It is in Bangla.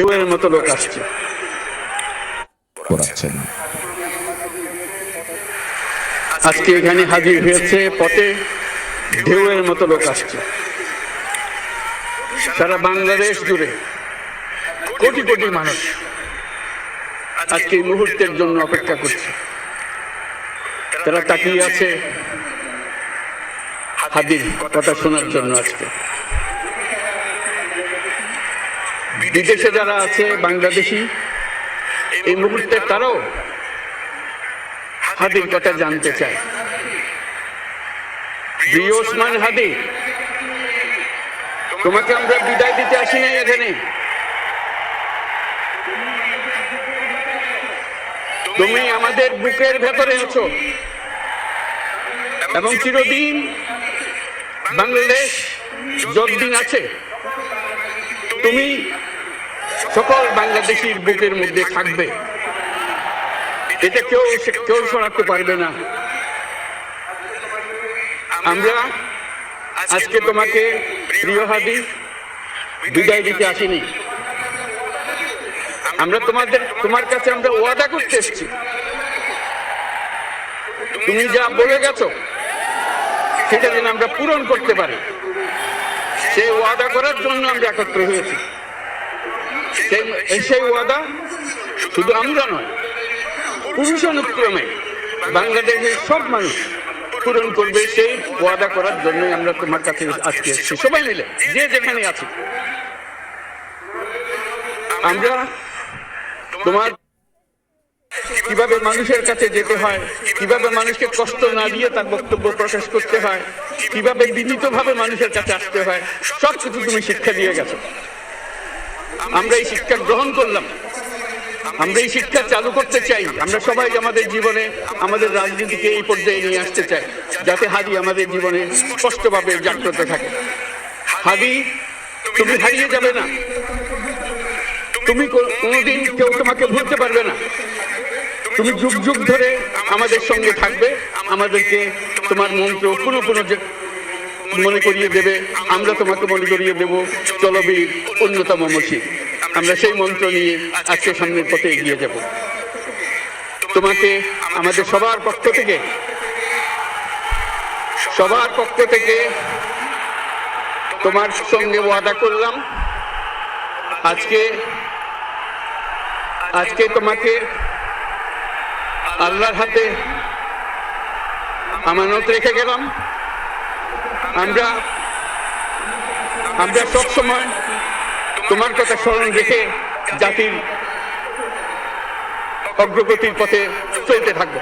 ঢেউয়ের মতো লোক আসছে। করাচ্ছেন আজকে এখানে হাজির হয়েছে পথে ঢেউয়ের মতো লোক আসছে। সারা বাংলাদেশ জুড়ে কোটি কোটি মানুষ আজকে এই মুহূর্তের জন্য অপেক্ষা করছে। তারা তাকিয়ে আছে হাদির কথা শোনার জন্য আজকে। বিদেশে যারা আছে, বাংলাদেশি, এই মুহূর্তে তারাও হাদির কথা জানতে চায়। প্রিয় হাদি, তোমাকে আমরা বিদায় দিতে আসি নাই এখানে। তুমি আমাদের বুকের ভেতরে আছো। এবং চিরদিন বাংলাদেশ যতদিন আছে, তুমি সকল বাংলাদেশির বুকের মধ্যে থাকবে। এটা কেউ কেউ সরাতে পারবে না। আমরা আজকে তোমাকে প্রিয় হাদি বিদায় দিতে আসিনি। আমরা তোমাদের তোমার কাছে আমরা ওয়াদা করতে এসেছি। তুমি যা বলে গেছো, সেটা যেন আমরা পূরণ করতে পারি। সেই ওয়াদা করার জন্য আমরা একত্র হয়েছি। সেই- ওয়াদা শুধু আমরা নয় পুরুষানুক্রমে বাংলাদেশের সব মানুষ পূরণ করবে সেই ওয়াদা করার জন্য আমরা তোমার কাছে আজকে এসেছি। সবাই মিলে, যে যেখানে আছি। আমরা তোমার কীভাবে মানুষের কাছে যেতে হয়, কীভাবে মানুষকে কষ্ট না দিয়ে তার বক্তব্য প্রকাশ করতে হয়, কীভাবে বিনীতভাবে মানুষের কাছে আসতে হয় সব কিছু তুমি শিক্ষা দিয়ে গেছো। আমরা এই শিক্ষা গ্রহণ করলাম। আমরা এই শিক্ষা চালু করতে চাই। আমরা সবাই আমাদের জীবনে আমাদের রাজনীতিকে এই পর্যায়ে নিয়ে আসতে চাই, যাতে হাদি আমাদের জীবনে স্পষ্টভাবে জাগ্রত থাকে। হাদি, তুমি হারিয়ে যাবে না। তুমি কোনোদিন কেউ তোমাকে ভুলতে পারবে না। তুমি যুগ যুগ ধরে আমাদের সঙ্গে থাকবে। আমাদেরকে তোমার মন্ত্র কোনো কোনো মনে করিয়ে দেবে, আমরা তোমাকে মনে করিয়ে দেব চলবীর অন্যতম মসজিদ। আমরা সেই মন্ত্র নিয়ে আজকে সামনের পথে এগিয়ে যাব। তোমাকে আমাদের সবার পক্ষ থেকে, সবার পক্ষ থেকে তোমার সঙ্গে ওয়াদা করলাম। আজকে আজকে তোমাকে আল্লাহর হাতে আমানত রেখে গেলাম। আমরা আমরা সবসময় তোমার কথা স্মরণ রেখে জাতির অগ্রগতির পথে চলতে থাকব।